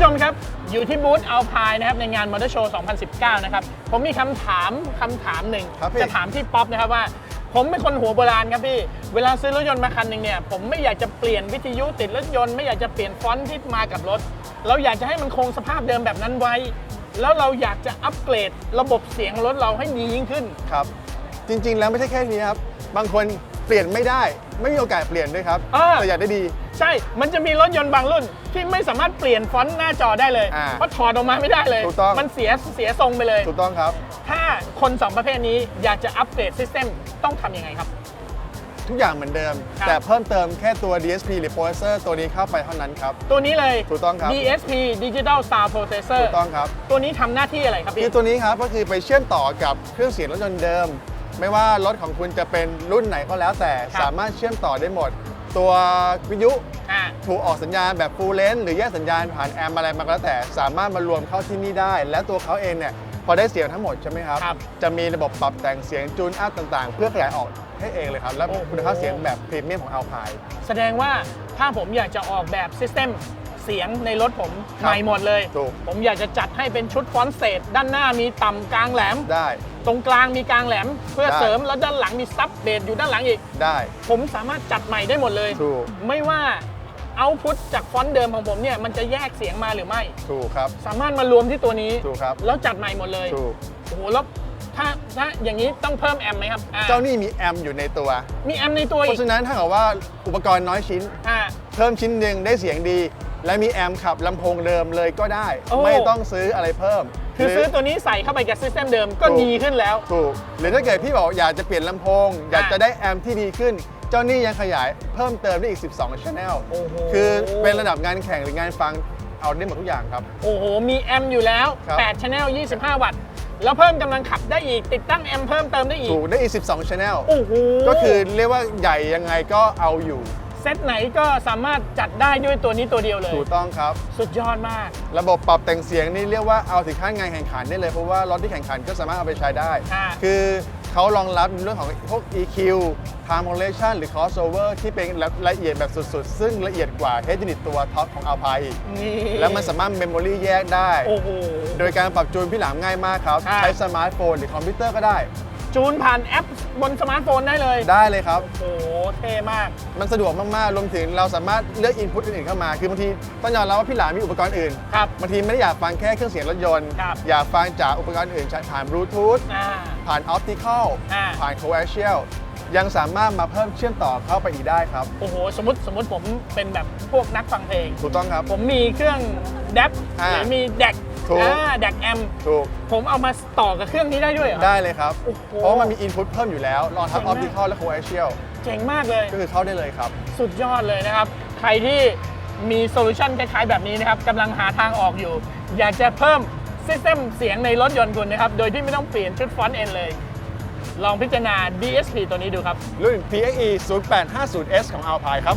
นะครับในงาน Motor Show 2019 นะครับ ผมมีคำถามคำถามหนึ่ง ครับพี่ จะถามที่ป๊อปนะครับว่า ผมเป็นคนหัวโบราณครับพี่ เวลาซื้อรถยนต์มาคันหนึ่งเนี่ย ผมไม่อยากจะเปลี่ยนวิทยุติดรถยนต์ไม่อยากจะเปลี่ยนฟอนต์ที่มากับรถ เราอยากจะให้มันคงสภาพเดิมแบบนั้นไว้ แล้วเราอยากจะอัปเกรดระบบเสียงรถเราให้ดียิ่งขึ้น ครับ จริงๆ แล้วไม่ใช่แค่นี้ครับ บางคน เปลี่ยนไม่ได้ ไม่มีโอกาสเปลี่ยนด้วยครับอ่า แต่อยากได้ดี ใช่ มันจะมีรถยนต์บางรุ่น ที่ไม่สามารถเปลี่ยนฟอนต์หน้าจอได้เลย อ่าเพราะถอดออกมาไม่ได้เลย ถูกต้อง มันเสียเสียทรงไปเลย ถูกต้องครับ ถ้าคนสองประเภทนี้อยากจะอัปเกรดซิสเต็มต้องทำยังไงครับ ทุกอย่างเหมือนเดิม ครับ แต่เพิ่มเติมแค่ตัว DSP หรือ processor ตัวนี้เข้าไปเท่านั้นครับ ตัวนี้เลย ถูกต้องครับ DSP Digital Sound Processor ถูกต้องครับ ตัวนี้ทำหน้าที่อะไรครับคืพี่อตัวนี้ครับก็คือไปเชื่อมต่อกับเครื่องเสียงรถยนต์เดิม ไม่ว่ารถของคุณจะเป็นรุ่นไหนก็แล้วแต่ครับ สามารถเชื่อมต่อได้หมด ตัววิทยุอ่าถูกออกสัญญาณแบบ full length หรือแยกสัญญาณผ่านแอมอะไรมาก็แล้วแต่ สามารถมารวมเข้าที่นี่ได้ และตัวเขาเองเนี่ยพอได้เสียงทั้งหมดใช่ไหมครับ ครับจะมีระบบปรับแต่งเสียงจูนอัพต่างๆ เพื่อขยายออกให้เองเลยครับ และโอ้โห คุณภาพเสียงแบบพรีเมียมของ Alpine แสดงว่าถ้าผมอยากจะออกแบบซิสเต็มเสียงในรถผมครับใหม่หมดเลย ถูก ผมอยากจะจัดให้เป็นชุดฟอนต์เศษ ด้านหน้ามีต่ำกลางแหลม ได้ตรงกลางมีกลางแหลมเพื่อได้เสริมแล้วด้านหลังมีซับเบสอยู่ด้านหลังอีก ได้ ผมสามารถจัดใหม่ได้หมดเลยถูกไม่ว่าเอาพุทจากฟอนต์เดิมของผมเนี่ยมันจะแยกเสียงมาหรือไม่ ถูกครับ สามารถมารวมที่ตัวนี้ถูกครับ แล้วจัดใหม่หมดเลยถูกโอ้โหแล้วถ้าถ้าอย่างนี้ต้องเพิ่มแอมป์ไหมครับอ่เจ้านี่มีแอมอยู่ในตัว มีแอมป์ในตัวเพอีกราะฉะนั้นถ้าเกิดว่าอุปกรณ์น้อยชิ้นอ่าเพิ่มชิ้นหนึ่งได้เสียงดี และมีแอมป์ขับลำโพงเดิมเลยก็ได้ โอ้ ไม่ต้องซื้ออะไรเพิ่มคือหรืซื้อตัวนี้ใส่เข้าไปกับซิสเต็มเดิมก็ถูกดีขึ้นแล้ว ถูก หรือถ้าเกิดพี่บอกอยากจะเปลี่ยนลำโพง อยากจะได้แอมป์ที่ดีขึ้น เจ้านี่ยังขยายเพิ่มเติมได้อีก 12 Channel โอ้โห คือเป็นระดับงานแข่งหรืองานฟังเอาได้หมดทุกอย่างครับ โอ้โห มีแอมป์อยู่แล้วครับ 8 Channel 25 วัตต์ แล้วเพิ่มกำลังขับได้อีก ติดตั้งแอมป์เพิ่มเติมได้อีก ถูกได้อีก 12 Channel โอ้โห ก็คือเรียกว่าใหญ่ยังไงก็เอาอยู่ เซตไหนก็สามารถจัดได้ด้วยตัวนี้ตัวเดียวเลย ถูกต้องครับ สุดยอดมาก ระบบปรับแต่งเสียงนี่เรียกว่าเอาถึงขั้นงานแข่งขันได้เลยเพราะว่ารถที่แข่งขันก็สามารถเอาไปใช้ได้ อ่า คือเขารองรับในเรื่องของพวก EQ Time Modulation หรือ Crossover ที่เป็นละเอียดแบบสุดๆ ซึ่งละเอียดกว่า Head Unit ตัวท็อปของ Alpine อีก นี่แล้วมันสามารถ Memory แยกได้ โอ้โห โดยการปรับจูนพี่หลามง่ายมากครับอ่าใช้สมาร์ทโฟนหรือคอมพิวเตอร์ก็ได้ จูนผ่านแอปบนสมาร์ทโฟนได้เลย ได้เลยครับ โอ้โห เท่มาก มันสะดวกมาก ๆ รวมถึงเราสามารถเลือก Input อื่นๆเข้ามา คือบางทีต้องยอมรับว่าพี่หลามมีอุปกรณ์อื่นครับ บางทีไม่ได้อยากฟังแค่เครื่องเสียงรถยนต์ ครับอยากฟังจากอุปกรณ์อื่นผ่านบลูทูธ อ่า ผ่านออปติคอล อ่า ผ่านโคแอชเชียล ยังสามารถมาเพิ่มเชื่อมต่อเข้าไปอีกได้ครับ โอ้โห สมมติสมมติผมเป็นแบบพวกนักฟังเพลง ถูกต้องครับ ผมมีเครื่องดับอ่าหรือมีแดก ถูก อ่าแดกแอม ถูก ผมเอามาต่อกับเครื่องนี้ได้ด้วยเหรอ ได้เลยครับ โอ้โหเพราะว่ามันมีอินพุตเพิ่มอยู่แล้ว รองทับเจ๋องอปมากติคอลและโคแอชเชียลเจ๋งมากเลย ก็คือเข้าได้เลยครับ สุดยอดเลยนะครับ ใครที่มีโซลูชันคล้ายๆแบบนี้นะครับกำลังหาทางออกอยู่ อยากจะเพิ่มซิสเต็มเสียงในรถยนต์คุณนะครับ โดยที่ไม่ต้องเปลี่ยนชุดฟอนต์เอ็นเลย ลองพิจารณา DSP ตัวนี้ดูครับ รุ่น PXE 0850S ของ Alpine ครับ